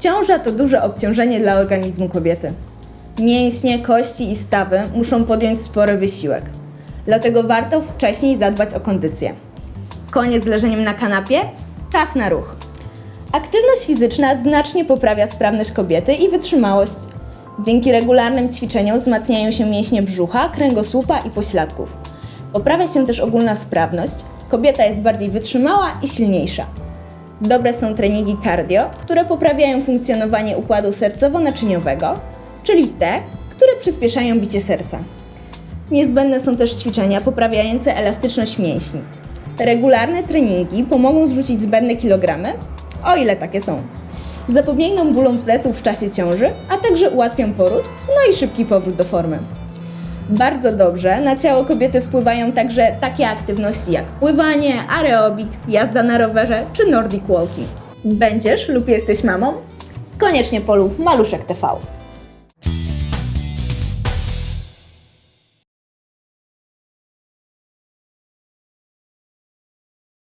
Ciąża to duże obciążenie dla organizmu kobiety. Mięśnie, kości i stawy muszą podjąć spory wysiłek. Dlatego warto wcześniej zadbać o kondycję. Koniec z leżeniem na kanapie, czas na ruch. Aktywność fizyczna znacznie poprawia sprawność kobiety i wytrzymałość. Dzięki regularnym ćwiczeniom wzmacniają się mięśnie brzucha, kręgosłupa i pośladków. Poprawia się też ogólna sprawność, kobieta jest bardziej wytrzymała i silniejsza. Dobre są treningi cardio, które poprawiają funkcjonowanie układu sercowo-naczyniowego, czyli te, które przyspieszają bicie serca. Niezbędne są też ćwiczenia poprawiające elastyczność mięśni. Regularne treningi pomogą zrzucić zbędne kilogramy, o ile takie są. Zapobiegną bólom pleców w czasie ciąży, a także ułatwią poród, no i szybki powrót do formy. Bardzo dobrze na ciało kobiety wpływają także takie aktywności jak pływanie, aerobik, jazda na rowerze czy nordic walking. Będziesz lub jesteś mamą? Koniecznie polub Maluszek TV.